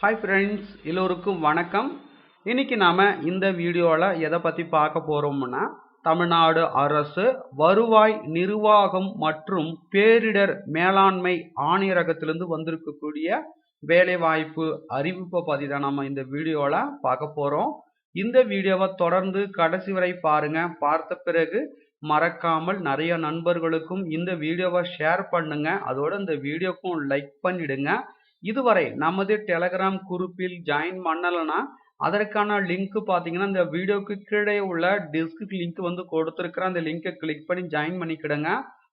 Hi friends எல்லோருக்கும் வணக்கம். இன்றைக்கி நாம் இந்த வீடியோவில் எதை பற்றி பார்க்க போகிறோம்னா தமிழ்நாடு அரசு வருவாய் நிர்வாகம் மற்றும் பேரிடர் மேலாண்மை ஆணையரகத்திலிருந்து வந்திருக்கக்கூடிய வேலைவாய்ப்பு அறிவிப்பை பற்றி தான் நம்ம இந்த வீடியோவில் பார்க்க போகிறோம் இந்த வீடியோவை தொடர்ந்து கடைசி வரை பாருங்க. பார்த்த பிறகு மறக்காமல் நிறைய நண்பர்களுக்கும் இந்த வீடியோவை ஷேர் பண்ணுங்கள் அதோடு இந்த வீடியோக்கும் லைக் பண்ணிடுங்க. இதுவரை நமது டெலகிராம் குரூப்பில் ஜாயின் பண்ணலைன்னா அதற்கான லிங்க் பார்த்தீங்கன்னா இந்த வீடியோக்கு கீழே உள்ள டிஸ்க் லிங்க் வந்து கொடுத்துருக்குற அந்த லிங்கை கிளிக் பண்ணி ஜாயின் பண்ணிக்கிடுங்க.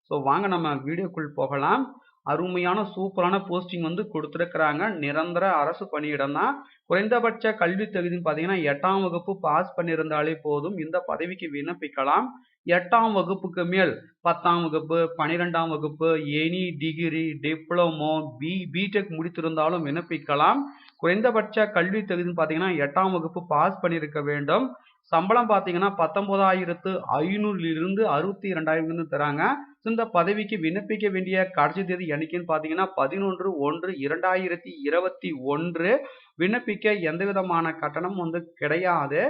ஸோ வாங்க நம்ம வீடியோக்குள் போகலாம். அருமையான சூப்பரான போஸ்டிங் வந்து கொடுத்துருக்குறாங்க. நிரந்தர அரசு பணியிடம் தான். குறைந்தபட்ச கல்வி தகுதின்னு பார்த்தீங்கன்னா எட்டாம் வகுப்பு பாஸ் பண்ணியிருந்தாலே போதும். இந்த பதவிக்கு விண்ணப்பிக்கலாம். எட்டாம் வகுப்புக்கு மேல் பத்தாம் வகுப்பு பனிரெண்டாம் வகுப்பு any degree diploma B BTech முடித்திருந்தாலும் விண்ணப்பிக்கலாம். குறைந்தபட்ச கல்வி தகுதின்னு பார்த்தீங்கன்னா எட்டாம் வகுப்பு பாஸ் பண்ணியிருக்க வேண்டும். சம்பளம் பார்த்தீங்கன்னா பத்தொன்பதாயிரத்து ஐநூறுலிருந்து அறுபத்தி இரண்டாயிரம் தராங்க. இந்த பதவிக்கு விண்ணப்பிக்க வேண்டிய கடைசி தேதி என்னைக்குன்னு பார்த்தீங்கன்னா பதினொன்று ஒன்று இரண்டாயிரத்தி இருபத்தி ஒன்று. விண்ணப்பிக்க எந்த விதமான கட்டணம் வந்து கிடையாது.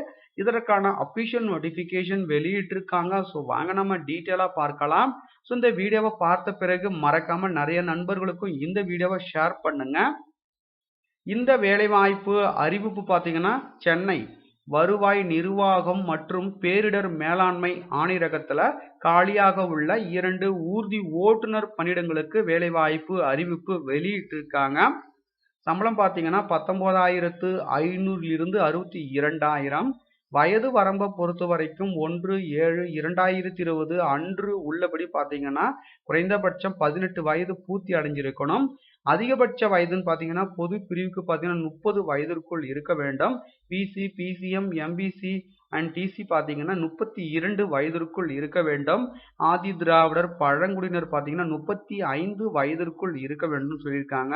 இதற்கான அஃபிஷியல் நோட்டிஃபிகேஷன் வெளியிட்டிருக்காங்க. ஸோ வாங்க நம்ம டீட்டெயிலாக பார்க்கலாம். ஸோ இந்த வீடியோவை பார்த்த பிறகு மறக்காமல் நிறைய நண்பர்களுக்கும் இந்த வீடியோவை ஷேர் பண்ணுங்க. இந்த வேலைவாய்ப்பு அறிவிப்பு பார்த்தீங்கன்னா சென்னை. வருவாய் நிர்வாகம் மற்றும் பேரிடர் மேலாண்மை ஆணையரகத்தில் காலியாக உள்ள இரண்டு ஊர்தி ஓட்டுநர் பணியிடங்களுக்கு வேலைவாய்ப்பு அறிவிப்பு வெளியிட்டிருக்காங்க. சம்பளம் பார்த்தீங்கன்னா பத்தொன்பதாயிரத்து ஐநூறிலிருந்து அறுபத்தி இரண்டாயிரம். வயது வரம்பை பொறுத்த வரைக்கும் ஒன்று ஏழு இரண்டாயிரத்தி இருபது அன்று உள்ளபடி பார்த்தீங்கன்னா குறைந்தபட்சம் பதினெட்டு வயது பூர்த்தி அடைஞ்சிருக்கணும். அதிகபட்ச வயதுன்னு பார்த்தீங்கன்னா பொது பிரிவுக்கு பார்த்தீங்கன்னா முப்பது வயதிற்குள் இருக்க வேண்டும். BC BCM MBC and DC பார்த்தீங்கன்னா முப்பத்தி இரண்டு வயதிற்குள் இருக்க வேண்டும். ஆதி திராவிடர் பழங்குடியினர் பார்த்தீங்கன்னா முப்பத்தி ஐந்து வயதிற்குள் இருக்க வேண்டும் சொல்லியிருக்காங்க.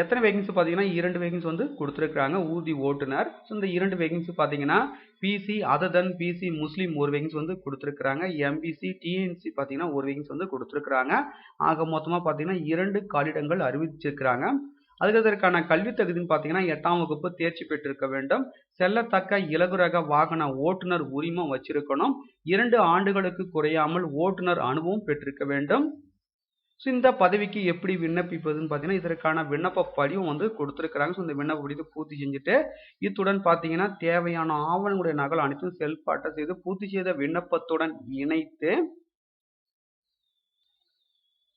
எத்தனை வேகன்சி பார்த்தீங்கன்னா இரண்டு வேகன்சி வந்து கொடுத்துருக்குறாங்க ஊர்தி ஓட்டுநர். ஸோ இந்த இரண்டு வேகன்சி பார்த்தீங்கன்னா BC other than BC Muslim ஒரு வேகன்சி வந்து கொடுத்துருக்குறாங்க. எம்பிசி டிஎன்சி பார்த்தீங்கன்னா ஒரு வேகன்சி வந்து கொடுத்துருக்குறாங்க. ஆக மொத்தமாக பார்த்தீங்கன்னா இரண்டு காலிடங்கள் அறிவிச்சிருக்கிறாங்க. அதுக்கு அதற்கான கல்வி தகுதின்னு பார்த்தீங்கன்னா எட்டாம் வகுப்பு தேர்ச்சி பெற்றிருக்க வேண்டும். செல்லத்தக்க இலகுரக வாகன ஓட்டுநர் உரிமம் வச்சிருக்கணும். இரண்டு ஆண்டுகளுக்கு குறையாமல் ஓட்டுநர் அனுபவம் பெற்றிருக்க வேண்டும். ஸோ இந்த பதவிக்கு எப்படி விண்ணப்பிப்பதுன்னு பார்த்தீங்கன்னா இதற்கான விண்ணப்ப படிவம் வந்து கொடுத்துருக்குறாங்க. ஸோ இந்த விண்ணப்ப படிவத்தை பூர்த்தி செஞ்சுட்டு இத்துடன் பார்த்தீங்கன்னா தேவையான ஆவணங்களுடைய நகல் அனைத்தும் செல்ஃப் செய்து பூர்த்தி செய்த விண்ணப்பத்துடன் இணைத்து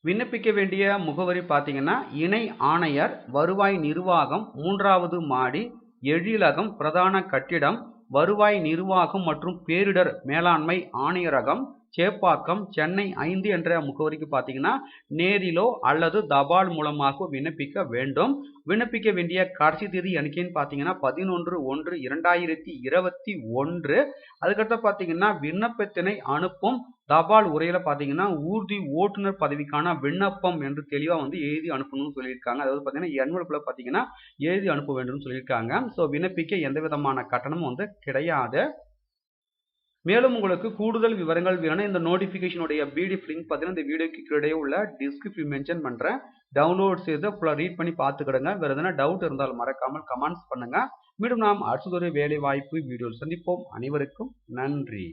விண்ணப்பிக்க வேண்டிய முகவரி பார்த்தீங்கன்னா இணை ஆணையர் வருவாய் நிர்வாகம் மூன்றாவது மாடி எழிலகம் பிரதான கட்டிடம் வருவாய் நிர்வாகம் மற்றும் பேரிடர் மேலாண்மை ஆணையரகம் சேப்பாக்கம் சென்னை ஐந்து என்ற முகவரிக்கு பார்த்தீங்கன்னா நேரிலோ அல்லது தபால் மூலமாக விண்ணப்பிக்க வேண்டும். விண்ணப்பிக்க வேண்டிய கடைசி தேதி எனக்குன்னு பார்த்தீங்கன்னா பதினொன்று ஒன்று இரண்டாயிரத்தி இருபத்தி ஒன்று. அதுக்கடுத்து பார்த்தீங்கன்னா விண்ணப்பத்தினை அனுப்பும் தபால் உரையில் பார்த்தீங்கன்னா ஊர்தி ஓட்டுநர் பதவிக்கான விண்ணப்பம் என்று தெளிவாக வந்து எழுதி அனுப்பணும்னு சொல்லியிருக்காங்க. அதாவது பார்த்தீங்கன்னா என்வெல்பில் பார்த்தீங்கன்னா எழுதி அனுப்ப வேண்டும்னு சொல்லியிருக்காங்க. ஸோ விண்ணப்பிக்க எந்த விதமான கட்டணமும் வந்து கிடையாது. மேலும் உங்களுக்கு கூடுதல் விவரங்கள் வேணும் இந்த நோட்டிஃபிகேஷனுடைய பிடிஎஃப் லிங்க் பார்த்தீங்கன்னா இந்த வீடியோக்கு கீழே உள்ள டிஸ்கிரிப்ஷன் மென்ஷன் பண்ணுறேன் டவுன்லோட் செய்து ஃபுல்லாக ரீட் பண்ணி பார்த்துக்கிடுங்க வேறு எதனா டவுட் இருந்தால் மறக்காமல் கமெண்ட்ஸ் பண்ணுங்கள் மீண்டும் நாம் அடுத்ததொரு வேலை வாய்ப்பு வீடியோ சந்திப்போம். அனைவருக்கும் நன்றி.